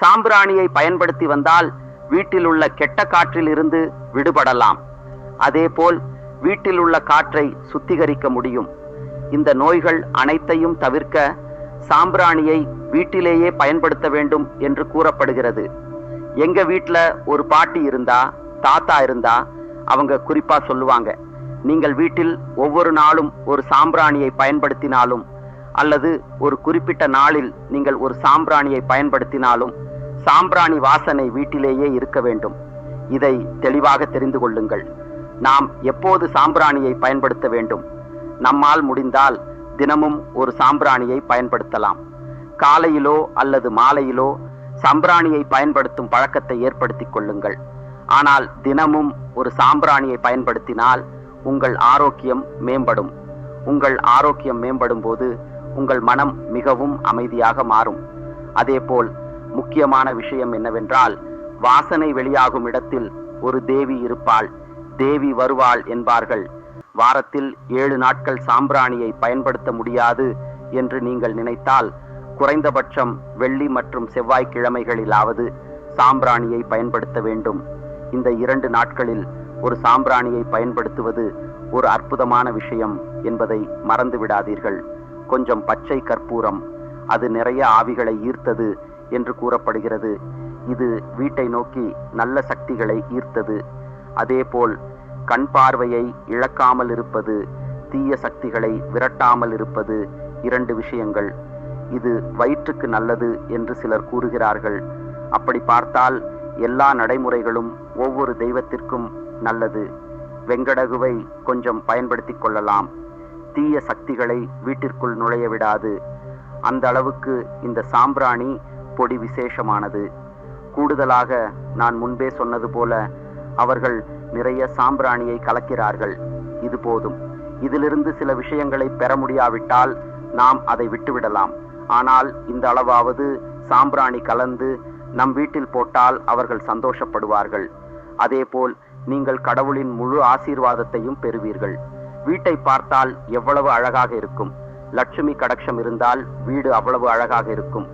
சாம்பிராணியை பயன்படுத்தி வந்தால் வீட்டில் உள்ள கெட்ட காற்றில் இருந்து விடுபடலாம். அதேபோல் வீட்டில் உள்ள காற்றை சுத்திகரிக்க முடியும். இந்த நோய்கள் அனைத்தையும் தவிர்க்க சாம்பிராணியை வீட்டிலேயே பயன்படுத்த வேண்டும் என்று கூறப்படுகிறது. எங்க வீட்டில் ஒரு பாட்டி இருந்தா தாத்தா இருந்தா அவங்க குறிப்பா சொல்லுவாங்க. நீங்கள் வீட்டில் ஒவ்வொரு நாளும் ஒரு சாம்பிராணியை பயன்படுத்தினாலும் அல்லது ஒரு குறிப்பிட்ட நாளில் நீங்கள் ஒரு சாம்பிராணியை பயன்படுத்தினாலும் சாம்பிராணி வாசனை வீட்டிலேயே இருக்க வேண்டும். இதை தெளிவாக தெரிந்து கொள்ளுங்கள். நாம் எப்போது சாம்பிராணியை பயன்படுத்த வேண்டும்? நம்மால் முடிந்தால் தினமும் ஒரு சாம்பிராணியை பயன்படுத்தலாம். காலையிலோ அல்லது மாலையிலோ சாம்பிராணியை பயன்படுத்தும் பழக்கத்தை ஏற்படுத்திக் கொள்ளுங்கள். ஆனால் தினமும் ஒரு சாம்பிராணியை பயன்படுத்தினால் உங்கள் ஆரோக்கியம் மேம்படும். உங்கள் ஆரோக்கியம் மேம்படும் போது உங்கள் மனம் மிகவும் அமைதியாக மாறும். அதேபோல் முக்கியமான விஷயம் என்னவென்றால் வாசனை வெளியாகும் இடத்தில் ஒரு தேவி இருப்பாள். தேவி வருவாள் என்பார்கள். வாரத்தில் ஏழு நாட்கள் சாம்பிராணியை பயன்படுத்த முடியாது என்று நீங்கள் நினைத்தால் குறைந்தபட்சம் வெள்ளி மற்றும் செவ்வாய்க்கிழமைகளிலாவது சாம்பிராணியை பயன்படுத்த வேண்டும். இந்த இரண்டு நாட்களில் ஒரு சாம்பிராணியை பயன்படுத்துவது ஒரு அற்புதமான விஷயம் என்பதை மறந்து விடாதீர்கள் கொஞ்சம் பச்சை கற்பூரம் அது நிறைய ஆவிகளை ஈர்த்தது என்று கூறப்படுகிறது. இது வீட்டை நோக்கி நல்ல சக்திகளை ஈர்த்தது. அதேபோல் கண் பார்வையை இழக்காமல் இருப்பது தீய சக்திகளை விரட்டாமல் இருப்பது இரண்டு விஷயங்கள். இது வயிற்றுக்கு நல்லது என்று சிலர் கூறுகிறார்கள். அப்படி பார்த்தால் எல்லா நடைமுறைகளும் ஒவ்வொரு தெய்வத்திற்கும் நல்லது. வெங்கடகுவை கொஞ்சம் பயன்படுத்திக் கொள்ளலாம். தீய சக்திகளை வீட்டிற்குள் நுழைய விடாது. அந்த அளவுக்கு இந்த சாம்பிராணி பொடி விசேஷமானது. கூடுதலாக நான் முன்பே சொன்னது போல அவர்கள் நிறைய சாம்பிராணியை கலக்கிறார்கள். இது போதும். இதிலிருந்து சில விஷயங்களை பெற முடியாவிட்டால் நாம் அதை விட்டுவிடலாம். ஆனால் இந்த அளவாவது சாம்பிராணி கலந்து நம் வீட்டில் போட்டால் அவர்கள் சந்தோஷப்படுவார்கள். அதேபோல் நீங்கள் கடவுளின் முழு ஆசீர்வாதத்தையும் பெறுவீர்கள். வீட்டை பார்த்தால் எவ்வளவு அழகாக இருக்கும். லட்சுமி கடக்ஷம் இருந்தால் வீடு அவ்வளவு அழகாக இருக்கும்.